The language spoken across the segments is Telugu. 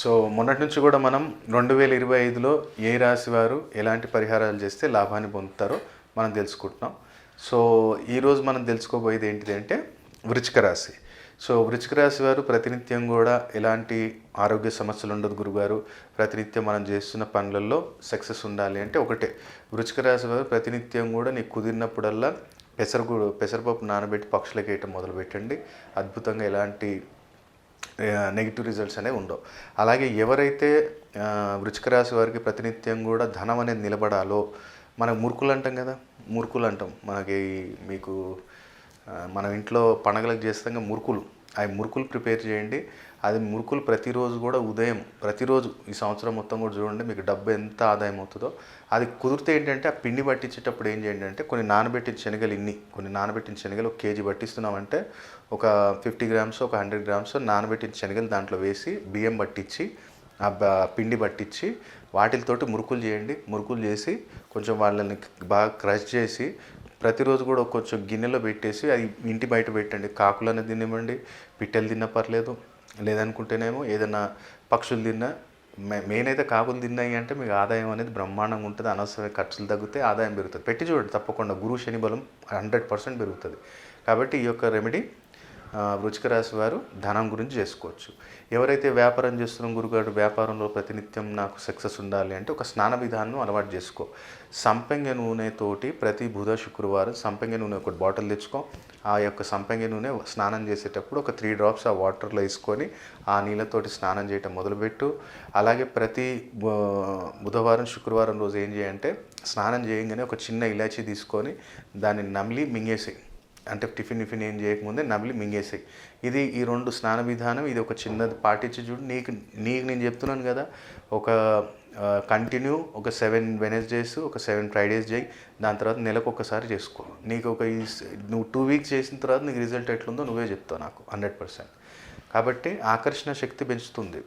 సో మొన్నటి నుంచి కూడా మనం రెండు వేల ఇరవై ఐదులో ఏ రాశి వారు ఎలాంటి పరిహారాలు చేస్తే లాభాన్ని పొందుతారో మనం తెలుసుకుంటున్నాం. సో ఈరోజు మనం తెలుసుకోబోయేది ఏంటిది అంటే వృచ్చిక రాశి. సో వృచ్చిక రాశి వారు ప్రతినిత్యం కూడా ఎలాంటి ఆరోగ్య సమస్యలు ఉండదు గురుగారు. ప్రతినిత్యం మనం చేస్తున్న పనులలో సక్సెస్ ఉండాలి అంటే ఒకటే. వృచ్చిక రాశి వారు ప్రతినిత్యం కూడా నీకు కుదిరినప్పుడల్లా పెసరగు పెసరపప్పు నానబెట్టి పక్షులకి వేయటం మొదలు పెట్టండి అద్భుతంగా ఎలాంటి నెగిటివ్ రిజల్ట్స్ అనేవి ఉండవు. అలాగే ఎవరైతే వృచ్చిక రాశి వారికి ప్రతినిత్యం కూడా ధనం అనేది నిలబడాలో మనకు మురుకులు అంటాం కదా మురుకులు అంటాం. మనకి మీకు మనం ఇంట్లో పండగలకు చేస్తాం మురుకులు. అవి మురుకులు ప్రిపేర్ చేయండి. అది మురుకులు ప్రతిరోజు కూడా ఉదయం ప్రతిరోజు ఈ సంవత్సరం మొత్తం కూడా చూడండి మీకు డబ్బు ఎంత ఆదాయం అవుతుందో. అది కుదిరితే ఏంటంటే ఆ పిండి పట్టించేటప్పుడు ఏం చేయండి అంటే కొన్ని నానబెట్టిన శనగలు ఇన్ని కొన్ని నానబెట్టిన శనగలు ఒక కేజీ పట్టిస్తున్నామంటే ఒక ఫిఫ్టీ గ్రామ్స్ ఒక హండ్రెడ్ గ్రామ్స్ నానబెట్టిన శనగలు దాంట్లో వేసి బియ్యం పట్టించి ఆ పిండి పట్టించి వాటితోటి మురుకులు చేయండి. మురుకులు చేసి కొంచెం వాళ్ళని బాగా క్రష్ చేసి ప్రతిరోజు కూడా కొంచెం గిన్నెలో పెట్టేసి అది ఇంటి బయట పెట్టండి. కాకులను తినివ్వండి పిట్టలు తిన్నా పర్లేదు లేదనుకుంటేనేమో ఏదైనా పక్షులు తిన్నా మే- మెయిన్ అయితే కాకులు తిన్నాయి అంటే మీకు ఆదాయం అనేది బ్రహ్మాండంగా ఉంటుంది అనవసరమైన ఖర్చులు తగ్గితే ఆదాయం పెరుగుతుంది. పెట్టి చూడండి తప్పకుండా గురు శని బలం హండ్రెడ్ పర్సెంట్ పెరుగుతుంది. కాబట్టి ఈ యొక్క రెమెడీ ఆ, రాశి వారు ధనం గురించి చేసుకోవచ్చు. ఎవరైతే వ్యాపారం చేస్తున్నారో గురుగారు వ్యాపారంలో ప్రతినిత్యం నాకు సక్సెస్ ఉండాలి అంటే ఒక స్నాన విధానం అలవాటు చేసుకో. సంపెంగ నూనెతోటి ప్రతి బుధ శుక్రవారం సంపెంగ నూనె ఒక బాటిల్ తెచ్చుకో. ఆ యొక్క సంపెంగ నూనె స్నానం చేసేటప్పుడు ఒక త్రీ డ్రాప్స్ ఆ వాటర్లో వేసుకొని ఆ నీళ్ళతోటి స్నానం చేయటం మొదలుపెట్టు. అలాగే ప్రతి బు- బుధవారం శుక్రవారం రోజు ఏం చేయంటే స్నానం చేయగానే ఒక చిన్న ఇలాచీ తీసుకొని దాన్ని నమిలి మింగేసేయి. అంటే టిఫిన్ టిఫిన్ ఏం చేయకముందే నమిలి మింగేసాయి ఇది ఈ రెండు స్నాన విధానం ఇది ఒక చిన్నది పాటించి చూడు. నీకు నీకు నేను చెప్తున్నాను కదా ఒక కంటిన్యూ ఒక సెవెన్ వెనస్డేస్ ఒక సెవెన్ ఫ్రైడేస్ చేయి. దాని తర్వాత నెలకు ఒకసారి చేసుకో. నీకు ఒక నువ్వు టూ వీక్స్ చేసిన తర్వాత నీకు రిజల్ట్ ఎట్లుందో నువ్వే చెప్తావు నాకు హండ్రెడ్ పర్సెంట్ కాబట్టి ఆకర్షణ శక్తి పెంచుతుంది.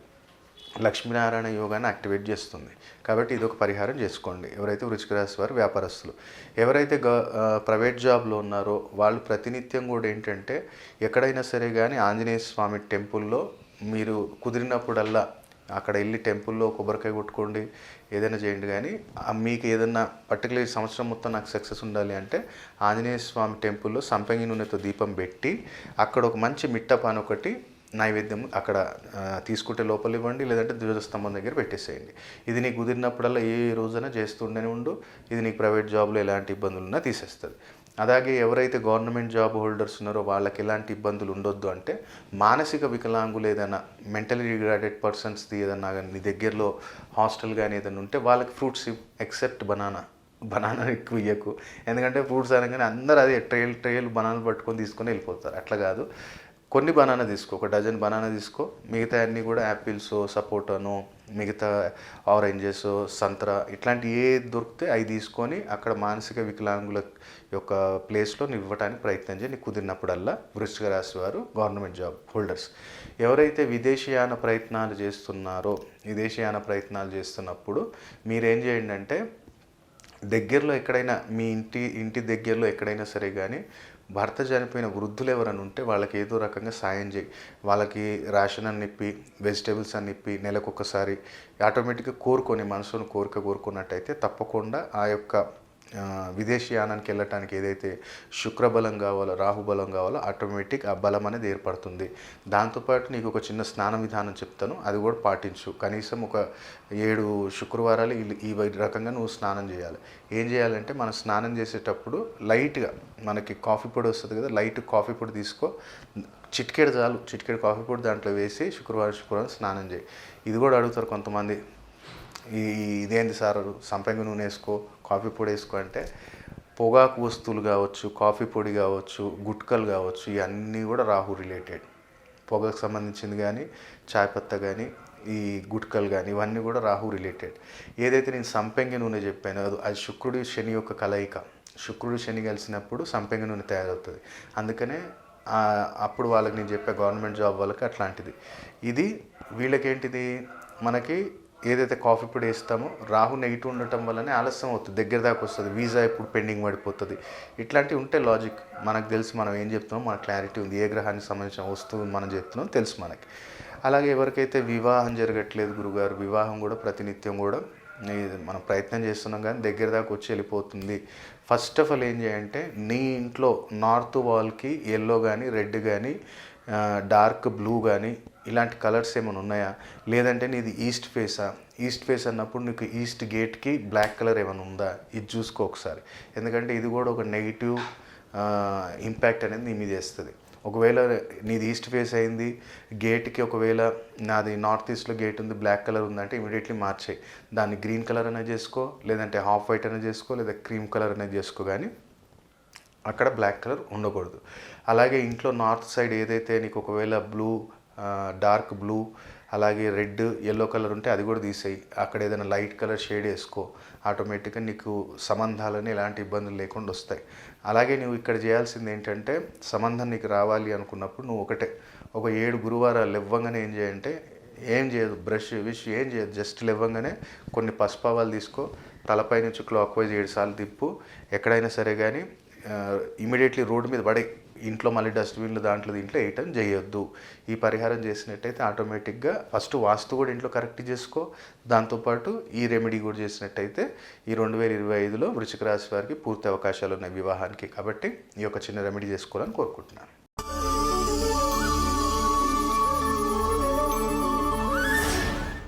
లక్ష్మీనారాయణ యోగాన్ని యాక్టివేట్ చేస్తుంది. కాబట్టి ఇది ఒక పరిహారం చేసుకోండి. ఎవరైతే వృచ్చిక రాశి వారు వ్యాపారస్తులు. ఎవరైతే గ ప్రైవేట్ జాబ్లో ఉన్నారో వాళ్ళు ప్రతినిత్యం కూడా ఏంటంటే ఎక్కడైనా సరే కానీ ఆంజనేయ స్వామి టెంపుల్లో మీరు కుదిరినప్పుడల్లా అక్కడ వెళ్ళి టెంపుల్లో కొబ్బరికాయ కొట్టుకోండి ఏదైనా చేయండి కానీ మీకు ఏదైనా పర్టికులర్ సంవత్సరం మొత్తం నాకు సక్సెస్ ఉండాలి అంటే ఆంజనేయ స్వామి టెంపుల్లో సంపంగి నూనెతో దీపం పెట్టి అక్కడ ఒక మంచి మిట్టపాన్ ఒకటి నైవేద్యం అక్కడ తీసుకుంటే లోపల ఇవ్వండి లేదంటే ధ్వజస్తంభం దగ్గర పెట్టేసేయండి. ఇది నీకు కుదిరినప్పుడల్లా ఏ రోజైనా చేస్తుండేనే ఉండు. ఇది నీకు ప్రైవేట్ జాబ్లో ఎలాంటి ఇబ్బందులు ఉన్నా తీసేస్తుంది. అలాగే ఎవరైతే గవర్నమెంట్ జాబ్ హోల్డర్స్ ఉన్నారో వాళ్ళకి ఎలాంటి ఇబ్బందులు ఉండొద్దు అంటే మానసిక వికలాంగులు ఏదైనా మెంటలీ రిగ్రాడెడ్ పర్సన్స్ది ఏదన్నా కానీ నీ దగ్గరలో హాస్టల్ కానీ ఏదైనా ఉంటే వాళ్ళకి ఫ్రూట్స్ ఎక్సెప్ట్ బనానా. బనానా ఎక్కువ ఇయ్యకు. ఎందుకంటే ఫ్రూట్స్ అనగానే అందరూ అదే ట్రైల్ ట్రైల్ బనానాలు పట్టుకొని తీసుకొని వెళ్ళిపోతారు. అట్లా కాదు. కొన్ని బనానా తీసుకో ఒక డజన్ బనానా తీసుకో. మిగతా అన్నీ కూడా యాపిల్స్ సపోటాను మిగతా ఆరెంజెస్ సంత్రా ఇట్లాంటి ఏ దొరికితే అవి తీసుకొని అక్కడ మానసిక వికలాంగుల యొక్క ప్లేస్లో నువ్వు ఇవ్వడానికి ప్రయత్నం చేయి. నీకు కుదిరినప్పుడల్లా వృశ్చిక రాశి వారు గవర్నమెంట్ జాబ్ హోల్డర్స్. ఎవరైతే విదేశీయాన ప్రయత్నాలు చేస్తున్నారో విదేశీయాన ప్రయత్నాలు చేస్తున్నప్పుడు మీరేం చేయండి అంటే దగ్గరలో ఎక్కడైనా మీ ఇంటి ఇంటి దగ్గరలో ఎక్కడైనా సరే కానీ భర్త చనిపోయిన వృద్ధులు ఎవరైనా ఉంటే వాళ్ళకి ఏదో రకంగా సాయం చేయి. వాళ్ళకి రేషన్ అని ఇప్పి వెజిటేబుల్స్ అని ఇప్పి నెలకొకసారి ఆటోమేటిక్గా కోరుకొని మనసును కోరిక కోరుకున్నట్టయితే తప్పకుండా ఆ యొక్క విదేశీయానానికి వెళ్ళటానికి ఏదైతే శుక్రబలం కావాలో రాహుబలం కావాలో ఆటోమేటిక్ ఆ బలం అనేది ఏర్పడుతుంది. దాంతోపాటు నీకు ఒక చిన్న స్నాన విధానం చెప్తాను. అది కూడా పాటించు. కనీసం ఒక ఏడు శుక్రవారాలు ఈ- ఈ రకంగా నువ్వు స్నానం చేయాలి. ఏం చేయాలంటే మనం స్నానం చేసేటప్పుడు లైట్గా మనకి కాఫీ పొడి వస్తుంది కదా లైట్ కాఫీ పొడి తీసుకో. చిటికెడు చాలు. చిటికెడు కాఫీ పొడి దాంట్లో వేసి శుక్రవారం శుక్రవారం స్నానం చేయి. ఇది కూడా అడుగుతారు కొంతమంది. ఇదేంటి సార్? సంపంగి నూనె వేసుకో కాఫీ పొడి వేసుకో అంటే పొగాకు వస్తువులు కావచ్చు కాఫీ పొడి కావచ్చు గుట్కలు కావచ్చు ఇవన్నీ కూడా రాహు రిలేటెడ్. పొగకు సంబంధించింది కానీ చాయ్ పత్తా కానీ ఈ గుట్కలు కానీ ఇవన్నీ కూడా రాహు రిలేటెడ్. ఏదైతే నేను సంపెంగి నూనె చెప్పానో అది- అది శుక్రుడి శని యొక్క కలయిక. శుక్రుడు శని కలిసినప్పుడు సంపెంగి నూనె తయారవుతుంది. అందుకనే అప్పుడు వాళ్ళకి నేను చెప్పే గవర్నమెంట్ జాబ్ వాళ్ళకి అట్లాంటిది. ఇది వీళ్ళకేంటిది? మనకి ఏదైతే కాఫీ పొడి వేస్తామో రాహు నెగిటివ్ ఉండటం వల్లనే ఆలస్యం అవుతుంది. దగ్గర దాకా వస్తుంది. వీసా ఎప్పుడు పెండింగ్ పడిపోతుంది. ఇట్లాంటివి ఉంటే లాజిక్ మనకు తెలుసు మనం ఏం చెప్తున్నాం మన క్లారిటీ ఉంది. ఏ గ్రహానికి సంబంధించిన వస్తువు మనం చెప్తున్నాం తెలుసు మనకి. అలాగే ఎవరికైతే వివాహం జరగట్లేదు గురుగారు వివాహం కూడా ప్రతినిత్యం కూడా మనం ప్రయత్నం చేస్తున్నాం కానీ దగ్గర దాకా వచ్చి వెళ్ళిపోతుంది. ఫస్ట్ ఆఫ్ ఆల్ ఏం చేయంటే నీ ఇంట్లో నార్త్ వాల్కి ఎల్లో కానీ రెడ్ కానీ డార్క్ బ్లూ కానీ ఇలాంటి కలర్స్ ఏమైనా ఉన్నాయా? లేదంటే నీది ఈస్ట్ ఫేసా? ఈస్ట్ ఫేస్ అన్నప్పుడు నీకు ఈస్ట్ గేట్కి బ్లాక్ కలర్ ఏమైనా ఉందా? ఇది చూసుకో ఒకసారి. ఎందుకంటే ఇది కూడా ఒక నెగిటివ్ ఇంపాక్ట్ అనేది నీ మీద వేస్తుంది. ఒకవేళ నీది ఈస్ట్ ఫేస్ అయింది గేట్కి ఒకవేళ నాది నార్త్ ఈస్ట్లో గేట్ ఉంది బ్లాక్ కలర్ ఉందంటే ఇమీడియట్లీ మార్చేయి. దాన్ని గ్రీన్ కలర్ అనేది చేసుకో లేదంటే హాఫ్ వైట్ అనేది చేసుకో లేదా క్రీమ్ కలర్ అనేది చేసుకో కానీ అక్కడ బ్లాక్ కలర్ ఉండకూడదు. అలాగే ఇంట్లో నార్త్ సైడ్ ఏదైతే నీకు ఒకవేళ బ్లూ డార్క్ బ్లూ అలాగే రెడ్ ఎల్లో కలర్ ఉంటే అది కూడా తీసేయి. అక్కడ ఏదైనా లైట్ కలర్ షేడ్ వేసుకో. ఆటోమేటిక్గా నీకు సంబంధాలని ఎలాంటి ఇబ్బందులు లేకుండా వస్తాయి. అలాగే నువ్వు ఇక్కడ చేయాల్సింది ఏంటంటే సంబంధం నీకు రావాలి అనుకున్నప్పుడు నువ్వు ఒకటే. ఒక ఏడు గురువారాలు ఇవ్వంగానే ఏం చేయంటే ఏం చేయదు. బ్రష్ విష్ ఏం చేయదు. జస్ట్ లేవ్వగానే కొన్ని పసుపావాలు తీసుకో. తలపై నుంచి క్లాక్ వైజ్ ఏడు సార్లు తిప్పు. ఎక్కడైనా సరే కానీ ఇమీడియట్లీ రోడ్డు మీద పడే ఇంట్లో మళ్ళీ డస్ట్బిన్లు దాంట్లో దీంట్లో వేయటం చేయొద్దు. ఈ పరిహారం చేసినట్టయితే ఆటోమేటిక్గా ఫస్ట్ వాస్తు కూడా ఇంట్లో కరెక్ట్ చేసుకో. దాంతోపాటు ఈ రెమెడీ కూడా చేసినట్టయితే ఈ రెండు వేల ఇరవై ఐదులో వృషిక రాశి వారికి పూర్తి అవకాశాలు ఉన్నాయి వివాహానికి. కాబట్టి ఈ యొక్క చిన్న రెమెడీ చేసుకోవాలని కోరుకుంటున్నాను.